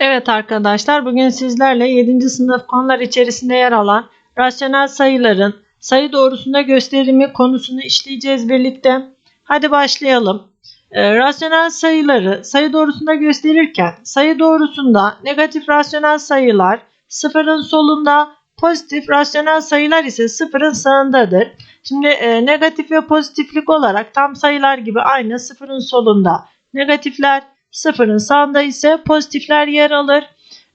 Evet arkadaşlar bugün sizlerle 7. sınıf konular içerisinde yer alan rasyonel sayıların sayı doğrusunda gösterimi konusunu işleyeceğiz birlikte. Hadi başlayalım. Ee, rasyonel sayıları sayı doğrusunda gösterirken sayı doğrusunda negatif rasyonel sayılar sıfırın solunda pozitif rasyonel sayılar ise sıfırın sağındadır. Şimdi e, negatif ve pozitiflik olarak tam sayılar gibi aynı sıfırın solunda negatifler Sıfırın sağında ise pozitifler yer alır.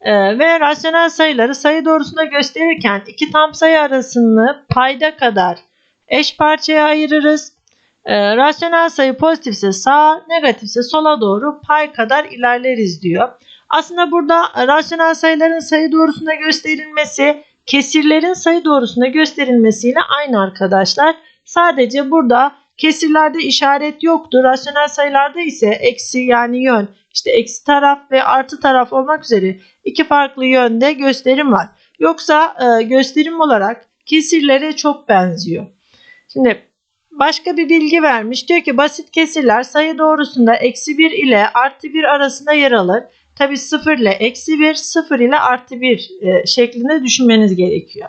Ee, ve rasyonel sayıları sayı doğrusunda gösterirken iki tam sayı arasını payda kadar eş parçaya ayırırız. Ee, rasyonel sayı pozitifse sağa, negatifse sola doğru pay kadar ilerleriz diyor. Aslında burada rasyonel sayıların sayı doğrusunda gösterilmesi kesirlerin sayı doğrusunda gösterilmesiyle aynı arkadaşlar. Sadece burada Kesirlerde işaret yoktu. Rasyonel sayılarda ise eksi yani yön, işte eksi taraf ve artı taraf olmak üzere iki farklı yönde gösterim var. Yoksa e, gösterim olarak kesirlere çok benziyor. Şimdi başka bir bilgi vermiş. Diyor ki basit kesirler sayı doğrusunda eksi 1 ile artı 1 arasında yer alır. Tabi 0 ile eksi 1, 0 ile artı 1 e, şeklinde düşünmeniz gerekiyor.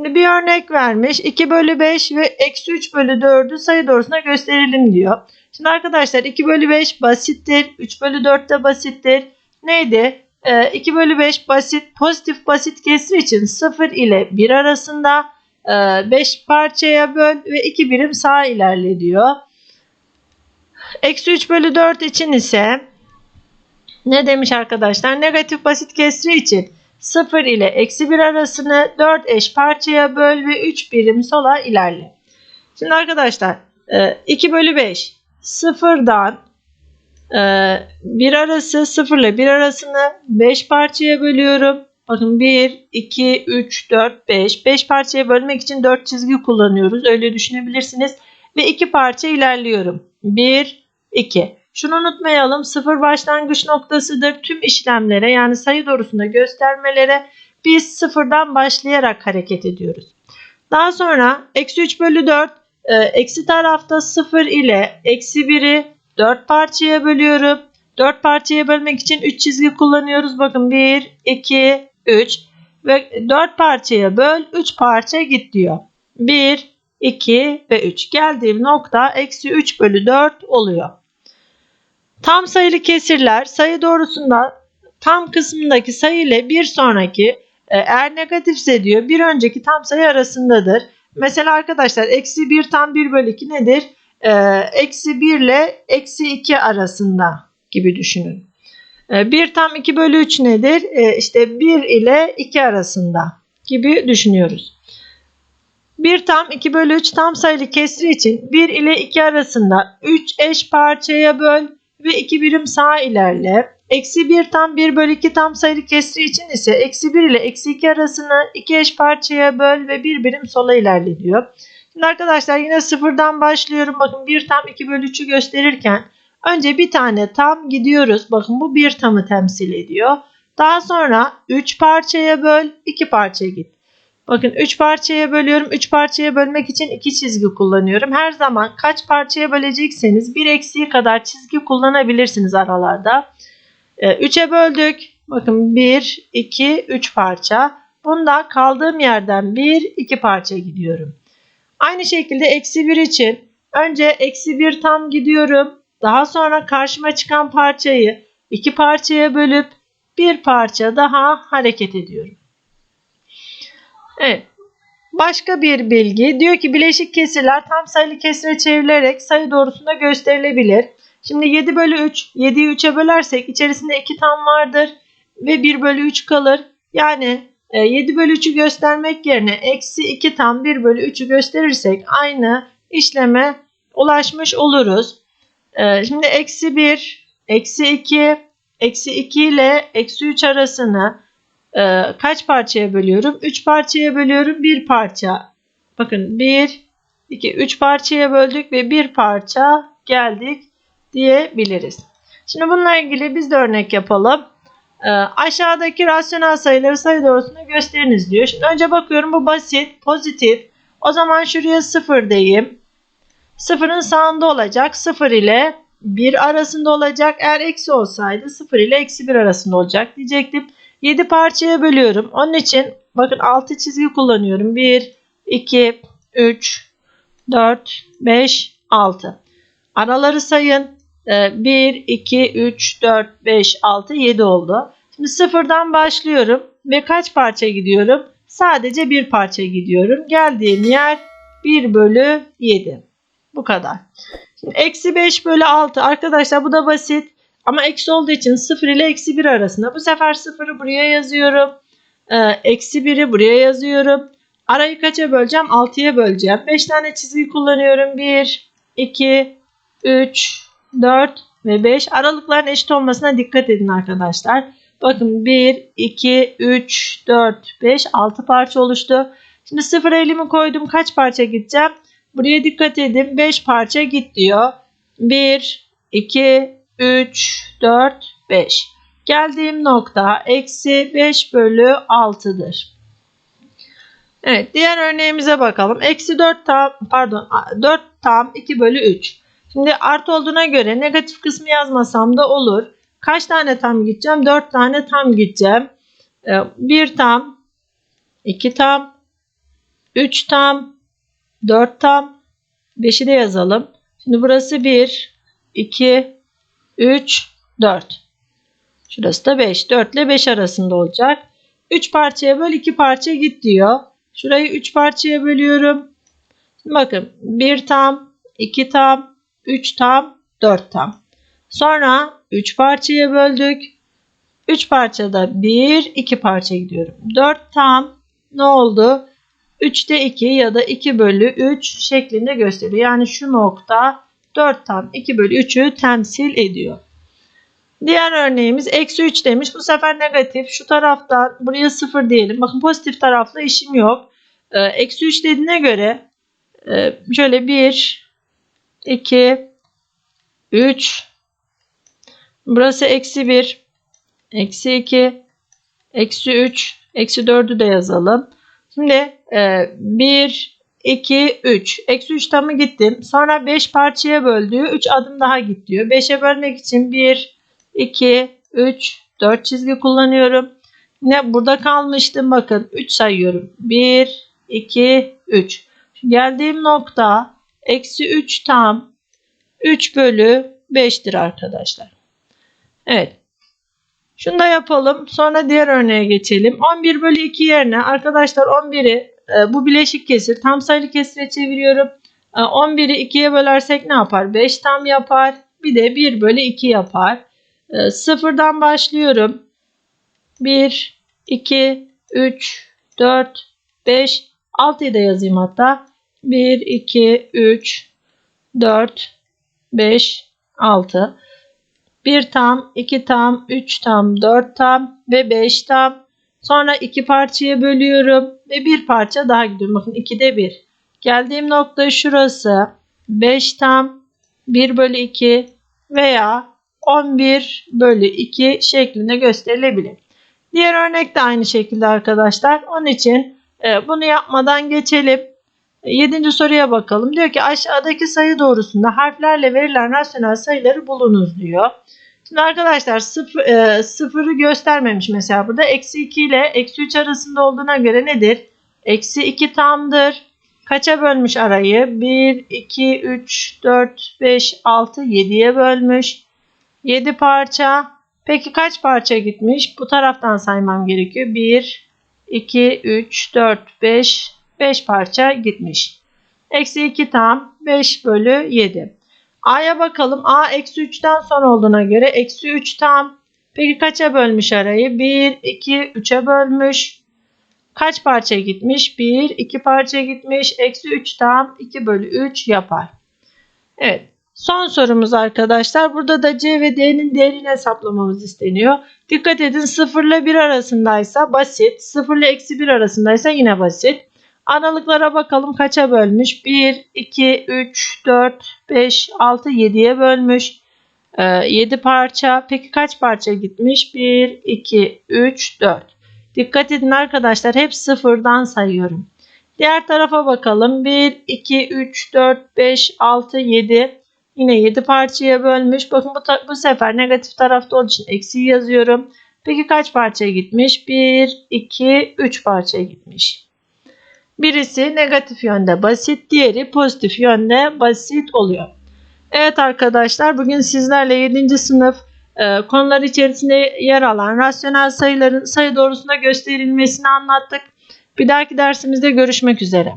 Şimdi bir örnek vermiş. 2 bölü 5 ve eksi 3 bölü 4'ü sayı doğrusuna gösterelim diyor. Şimdi arkadaşlar 2 bölü 5 basittir. 3 bölü 4 de basittir. Neydi? Ee, 2 bölü 5 basit. Pozitif basit kesir için 0 ile 1 arasında 5 e, parçaya böl ve 2 birim sağa ilerle diyor. Eksi 3 bölü 4 için ise ne demiş arkadaşlar? Negatif basit kesri için 0 ile eksi 1 arasını 4 eş parçaya böl ve 3 birim sola ilerle. Şimdi arkadaşlar 2 e, bölü 5 sıfırdan 1 e, arası 0 ile 1 arasını 5 parçaya bölüyorum. Bakın 1, 2, 3, 4, 5. 5 parçaya bölmek için 4 çizgi kullanıyoruz. Öyle düşünebilirsiniz. Ve 2 parça ilerliyorum. 1, 2. Şunu unutmayalım sıfır başlangıç noktasıdır. Tüm işlemlere yani sayı doğrusunda göstermelere biz sıfırdan başlayarak hareket ediyoruz. Daha sonra eksi 3 bölü 4 e, eksi tarafta 0 ile eksi 1'i 4 parçaya bölüyorum. 4 parçaya bölmek için 3 çizgi kullanıyoruz. Bakın 1, 2, 3 ve 4 parçaya böl 3 parça git diyor. 1, 2 ve 3 geldiğim nokta eksi 3 bölü 4 oluyor. Tam sayılı kesirler sayı doğrusunda tam kısmındaki sayı ile bir sonraki e, eğer negatifse diyor bir önceki tam sayı arasındadır. Mesela arkadaşlar eksi 1 tam 1 bölü 2 nedir? E, eksi 1 ile eksi 2 arasında gibi düşünün. E, 1 tam 2 bölü 3 nedir? E, işte 1 ile 2 arasında gibi düşünüyoruz. 1 tam 2 bölü 3 tam sayılı kesri için 1 ile 2 arasında 3 eş parçaya böl ve 2 birim sağa ilerle. Eksi 1 tam 1 bölü 2 tam sayılı kesri için ise eksi 1 ile eksi 2 arasını iki eş parçaya böl ve 1 birim sola ilerle diyor. Şimdi arkadaşlar yine sıfırdan başlıyorum. Bakın 1 tam 2 bölü 3'ü gösterirken önce bir tane tam gidiyoruz. Bakın bu 1 tamı temsil ediyor. Daha sonra 3 parçaya böl 2 parçaya git. Bakın 3 parçaya bölüyorum. 3 parçaya bölmek için 2 çizgi kullanıyorum. Her zaman kaç parçaya bölecekseniz bir eksiği kadar çizgi kullanabilirsiniz aralarda. 3'e ee, böldük. Bakın 1, 2, 3 parça. Bunda kaldığım yerden 1, 2 parça gidiyorum. Aynı şekilde eksi 1 için önce eksi 1 tam gidiyorum. Daha sonra karşıma çıkan parçayı 2 parçaya bölüp bir parça daha hareket ediyorum. Evet. Başka bir bilgi diyor ki bileşik kesirler tam sayılı kesire çevrilerek sayı doğrusunda gösterilebilir. Şimdi 7 bölü 3 7'yi 3'e bölersek içerisinde 2 tam vardır ve 1 bölü 3 kalır. Yani 7 e, bölü 3'ü göstermek yerine eksi 2 tam 1 bölü 3'ü gösterirsek aynı işleme ulaşmış oluruz. E, şimdi eksi 1, eksi 2, eksi 2 ile eksi 3 arasını e, kaç parçaya bölüyorum? 3 parçaya bölüyorum. 1 parça. Bakın 1, 2, 3 parçaya böldük ve 1 parça geldik diyebiliriz. Şimdi bununla ilgili biz de örnek yapalım. E, aşağıdaki rasyonel sayıları sayı doğrusunda gösteriniz diyor. Şimdi önce bakıyorum bu basit, pozitif. O zaman şuraya 0 diyeyim. 0'ın sağında olacak. 0 ile 1 arasında olacak. Eğer eksi olsaydı 0 ile eksi 1 arasında olacak diyecektim. 7 parçaya bölüyorum. Onun için bakın 6 çizgi kullanıyorum. 1, 2, 3, 4, 5, 6. Araları sayın. 1, 2, 3, 4, 5, 6, 7 oldu. Şimdi sıfırdan başlıyorum ve kaç parça gidiyorum? Sadece bir parça gidiyorum. Geldiğim yer 1 bölü 7. Bu kadar. Şimdi eksi 5 bölü 6. Arkadaşlar bu da basit. Ama eksi olduğu için 0 ile eksi 1 arasında. Bu sefer 0'ı buraya yazıyorum. Ee, eksi 1'i buraya yazıyorum. Arayı kaça böleceğim? 6'ya böleceğim. 5 tane çizgi kullanıyorum. 1, 2, 3, 4 ve 5. Aralıkların eşit olmasına dikkat edin arkadaşlar. Bakın 1, 2, 3, 4, 5, 6 parça oluştu. Şimdi 0 elimi koydum. Kaç parça gideceğim? Buraya dikkat edin. 5 parça git diyor. 1, 2, 3, 4, 5. Geldiğim nokta eksi 5 bölü 6'dır. Evet diğer örneğimize bakalım. Eksi 4 tam pardon 4 tam 2 bölü 3. Şimdi artı olduğuna göre negatif kısmı yazmasam da olur. Kaç tane tam gideceğim? 4 tane tam gideceğim. 1 ee, tam, 2 tam, 3 tam, 4 tam, 5'i de yazalım. Şimdi burası 1, 2, 3, 4. Şurası da 5. 4 ile 5 arasında olacak. 3 parçaya böl 2 parça git diyor. Şurayı 3 parçaya bölüyorum. Şimdi bakın 1 tam, 2 tam, 3 tam, 4 tam. Sonra 3 parçaya böldük. 3 parçada 1, 2 parça gidiyorum. 4 tam ne oldu? 3'te 2 ya da 2 bölü 3 şeklinde gösteriyor. Yani şu nokta 4 tam 2 bölü 3'ü temsil ediyor. Diğer örneğimiz eksi 3 demiş. Bu sefer negatif. Şu taraftan buraya 0 diyelim. Bakın pozitif tarafla işim yok. Ee, eksi 3 dediğine göre e, şöyle 1, 2, 3, burası eksi 1, eksi 2, eksi 3, eksi 4'ü de yazalım. Şimdi e, 1, 2, 3. Eksi 3 tamı gittim. Sonra 5 parçaya böldüğü 3 adım daha git diyor. 5'e bölmek için 1, 2, 3, 4 çizgi kullanıyorum. Yine burada kalmıştım. Bakın 3 sayıyorum. 1, 2, 3. Geldiğim nokta eksi 3 tam 3 bölü 5'tir arkadaşlar. Evet. Şunu da yapalım. Sonra diğer örneğe geçelim. 11 bölü 2 yerine arkadaşlar 11'i e, bu bileşik kesir tam sayılı kesire çeviriyorum. E, 11'i 2'ye bölersek ne yapar? 5 tam yapar. Bir de 1 bölü 2 yapar. E, sıfırdan başlıyorum. 1, 2, 3, 4, 5, 6'yı da yazayım hatta. 1, 2, 3, 4, 5, 6. 1 tam, 2 tam, 3 tam, 4 tam ve 5 tam. Sonra 2 parçaya bölüyorum ve bir parça daha gidiyorum. Bakın 2'de 1. Geldiğim nokta şurası. 5 tam, 1 bölü 2 veya 11 bölü 2 şeklinde gösterilebilir. Diğer örnek de aynı şekilde arkadaşlar. Onun için e, bunu yapmadan geçelim. Yedinci soruya bakalım. Diyor ki aşağıdaki sayı doğrusunda harflerle verilen rasyonel sayıları bulunuz diyor. Şimdi arkadaşlar sıfır, e, sıfırı göstermemiş mesela burada. Eksi 2 ile eksi 3 arasında olduğuna göre nedir? Eksi 2 tamdır. Kaça bölmüş arayı? 1, 2, 3, 4, 5, 6, 7'ye bölmüş. 7 parça. Peki kaç parça gitmiş? Bu taraftan saymam gerekiyor. 1, 2, 3, 4, 5, 5 parça gitmiş. Eksi 2 tam 5 bölü 7. A'ya bakalım. A eksi 3'ten sonra olduğuna göre eksi 3 tam. Peki kaça bölmüş arayı? 1, 2, 3'e bölmüş. Kaç parça gitmiş? 1, 2 parça gitmiş. Eksi 3 tam 2 bölü 3 yapar. Evet. Son sorumuz arkadaşlar. Burada da C ve D'nin değerini hesaplamamız isteniyor. Dikkat edin 0 ile 1 arasındaysa basit. 0 ile eksi 1 arasındaysa yine basit. Aralıklara bakalım kaça bölmüş. 1, 2, 3, 4, 5, 6, 7'ye bölmüş. Ee, 7 parça. Peki kaç parça gitmiş? 1, 2, 3, 4. Dikkat edin arkadaşlar hep sıfırdan sayıyorum. Diğer tarafa bakalım. 1, 2, 3, 4, 5, 6, 7. Yine 7 parçaya bölmüş. Bakın bu, bu sefer negatif tarafta olduğu için eksiği yazıyorum. Peki kaç parçaya gitmiş? 1, 2, 3 parçaya gitmiş. Birisi negatif yönde basit, diğeri pozitif yönde basit oluyor. Evet arkadaşlar bugün sizlerle 7. sınıf e, konular içerisinde yer alan rasyonel sayıların sayı doğrusunda gösterilmesini anlattık. Bir dahaki dersimizde görüşmek üzere.